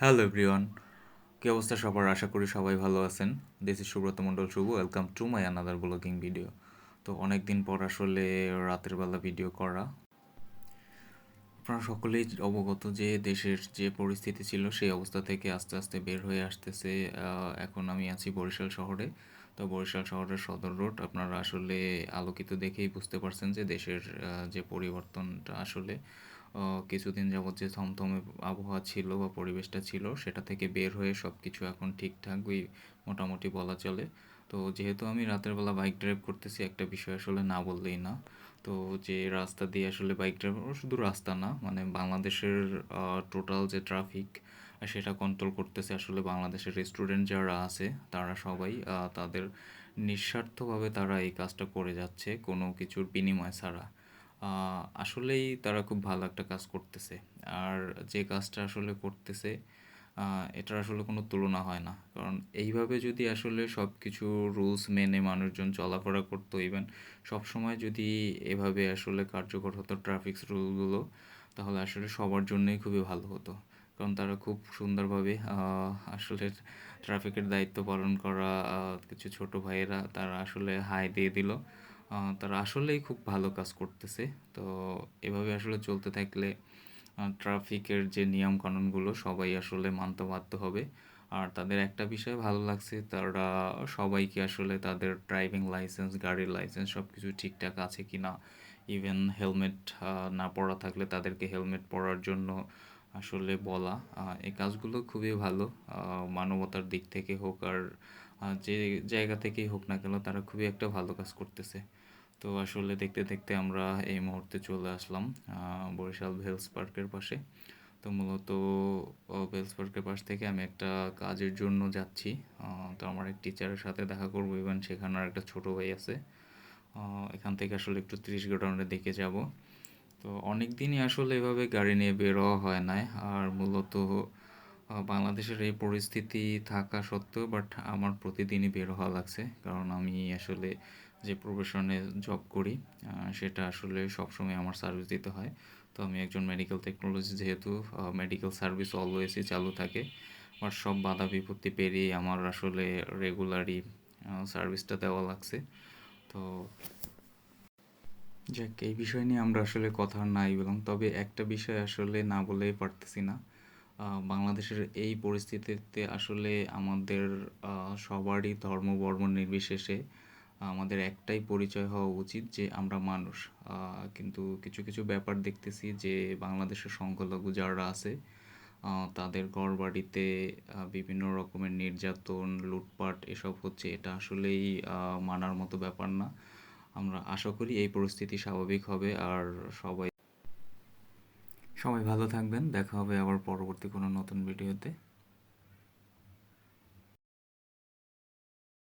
Hello everyone কী অবস্থা সবার? আশা করি সবাই ভালো আছেন। This is Subrata Mondal Shubho welcome to my another blogging video তো অনেক দিন পর আসলে রাতের বেলা ভিডিও করা। আপনারা সকলেই অবগত যে দেশের যে পরিস্থিতি ছিল, সেই অবস্থা থেকে আস্তে আস্তে বের হয়ে আসতেছে। এখন আমি আছি বরিশাল শহরে। তো বরিশাল শহরের সদর রোড। আপনারা আসলে আলোকিত দেখেই বুঝতে পারছেন যে দেশের যে পরিবর্তনটা আসলে কিছুদিন যাবৎ যে থমথমে আবহাওয়া ছিল বা পরিবেশটা ছিল, সেটা থেকে বের হয়ে সব কিছু এখন ঠিকঠাকই মোটামুটি বলা চলে। তো যেহেতু আমি রাতের বেলা বাইক ড্রাইভ করতেছি, একটা বিষয় আসলে না বললেই না। তো যে রাস্তা দিয়ে আসলে বাইক ড্রাইভ শুধু রাস্তা না মানে বাংলাদেশের টোটাল যে ট্রাফিক সেটা কন্ট্রোল করতেছে আসলে বাংলাদেশের রেস্টুরেন্ট যারা আছে, তারা সবাই তাদের নিঃস্বার্থভাবে তারা এই কাজটা করে যাচ্ছে কোনো কিছুর বিনিময় ছাড়া। আসলেই তারা খুব ভালো একটা কাজ করতেছে। আর যে কাজটা আসলে করতেছে এটার আসলে কোনো তুলনা হয় না। কারণ এইভাবে যদি আসলে সব কিছু রুলস মেনে মানুষজন চলাফেরা করতো, ইভেন সবসময় যদি এভাবে আসলে কার্যকর হতো ট্রাফিক রুলগুলো, তাহলে আসলে সবার জন্যই খুবই ভালো হতো। কারণ তারা খুব সুন্দরভাবে আসলে ট্রাফিকের দায়িত্ব পালন করা কিছু ছোট ভাইয়েরা তারা আসলে হাই দিয়ে দিল। তারা আসলেই খুব ভালো কাজ করতেছে। তো এভাবে আসলে চলতে থাকলে ট্রাফিকের যে নিয়ম কানুনগুলো সবাই আসলে মানতে বাধ্য হবে। আর তাদের একটা বিষয় ভালো লাগছে, তারা সবাইকে আসলে তাদের ড্রাইভিং লাইসেন্স গাড়ির লাইসেন্স সব কিছু ঠিকঠাক আছে কি না ইভেন হেলমেট না পরা থাকলে তাদেরকে হেলমেট পরার জন্য আসলে বলা। এই কাজগুলো খুবই ভালো মানবতার দিক থেকে হোক আর যে জায়গা থেকেই হোক না কেন তারা খুবই একটা ভালো কাজ করতেছে। তো আসলে দেখতে দেখতে আমরা এই মুহূর্তে চলে আসলাম বরিশাল ভেলস পার্কের পাশে। তো মূলত ভেলস পার্কের পাশ থেকে আমি একটা কাজের জন্য যাচ্ছি। তো আমার এক টিচারের সাথে দেখা করব ইভেন সেখানে আর একটা ছোটো ভাই আছে। এখান থেকে আসলে একটু তিরিশ গোডাউনে দেখে যাব। তো অনেক দিনই আসলে এভাবে গাড়ি নিয়ে বের হওয়া হয় নাই। আর মূলত বাংলাদেশের এই পরিস্থিতি থাকা সত্ত্বেও বাট আমার প্রতিদিনই বের হওয়া লাগছে। কারণ আমি আসলে যে প্রফেশনে জব করি সেটা আসলে সবসময় আমার সার্ভিস দিতে হয়। তো আমি একজন মেডিকেল টেকনোলজি যেহেতু মেডিকেল সার্ভিস অলওয়েজই চালু থাকে। বাট সব বাধা বিপত্তি পেরিয়ে আমার আসলে রেগুলারই সার্ভিসটা দেওয়া লাগছে। তো যাক, এই বিষয় নিয়ে আমরা আসলে কথা নাই বললাম তবে একটা বিষয় আসলে না বলেই পারতেছি না। বাংলাদেশের এই পরিস্থিতিতে আসলে আমাদের সবারই ধর্ম, বর্ম নির্বিশেষে আমাদের একটাই পরিচয় হওয়া উচিত যে আমরা মানুষ। কিন্তু কিছু কিছু ব্যাপার দেখতেছি যে বাংলাদেশের সংখ্যালঘু যারা আছে তাদের ঘর বাড়িতে বিভিন্ন রকমের নির্যাতন, লুটপাট এসব হচ্ছে। এটা আসলেই মানার মতো ব্যাপার না। আমরা আশা করি এই পরিস্থিতি স্বাভাবিক হবে আর সবাই সবাই ভালো থাকবেন দেখা হবে আবার পরবর্তী কোনো নতুন ভিডিওতে।